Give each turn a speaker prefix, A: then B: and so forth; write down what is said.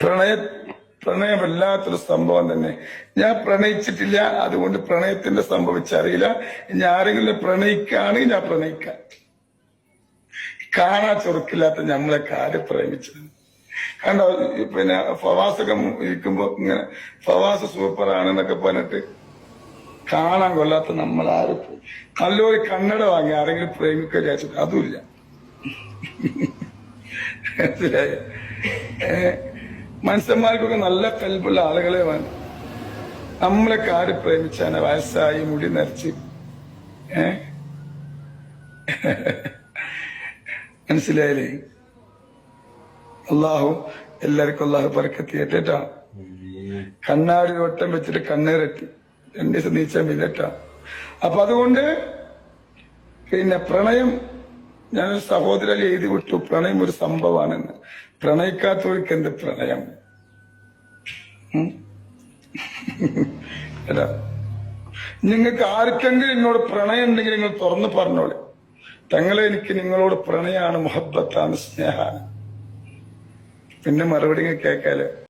A: പ്രണയ പ്രണയം വല്ലാത്തൊരു സംഭവം തന്നെ. ഞാൻ പ്രണയിച്ചിട്ടില്ല അതുകൊണ്ട് പ്രണയത്തിന്റെ സംഭവിച്ചറിയില്ല ഇനി ആരെങ്കിലും പ്രണയിക്കുകയാണെങ്കിൽ ഞാൻ പ്രണയിക്കാം. കാണാ ചൊറുക്കില്ലാത്ത നമ്മളെ കാര്യം പ്രേമിച്ചത്. കണ്ടോ പിന്നെ ഫവാസൊക്കെ ഇരിക്കുമ്പോ ഇങ്ങനെ ഫവാസ് സൂപ്പറാണ് എന്നൊക്കെ പറഞ്ഞിട്ട് കാണാൻ കൊള്ളാത്ത നമ്മൾ ആരും നല്ലൊരു കണ്ണട വാങ്ങി ആരെങ്കിലും പ്രേമിക്കുക വിചാരിച്ചിട്ട് അതുമില്ല. മനുഷ്യന്മാർക്കൊക്കെ നല്ല കൽപ്പുള്ള ആളുകളെ വേണം. നമ്മളെ കാര് പ്രേമിച്ചാണ് വയസ്സായി മുടി നരച്ച്. ഏ? മനസ്സിലായില്ലേ? അള്ളാഹു എല്ലാവർക്കും അള്ളാഹു പറക്കത്തിയേറ്റാ കണ്ണാടി വട്ടം വെച്ചിട്ട് കണ്ണീരട്ടി. രണ്ടു ദിവസം നീച്ചാൻ വിതട്ടാ അപ്പൊ അതുകൊണ്ട് പിന്നെ പ്രണയം ഞാനൊരു സഹോദരൻ എഴുതി വിട്ടു പ്രണയം ഒരു സംഭവമാണെന്ന്. പ്രണയിക്കാത്തവർക്ക് എന്ത് പ്രണയം? നിങ്ങൾക്ക് ആർക്കെങ്കിലും എന്നോട് പ്രണയം ഉണ്ടെങ്കിൽ നിങ്ങൾ തുറന്നു പറഞ്ഞോളെ. തങ്ങളെ എനിക്ക് നിങ്ങളോട് പ്രണയമാണ് മുഹബത്താണ് സ്നേഹമാണ്. പിന്നെ മറുപടി കേൾക്കാലോ?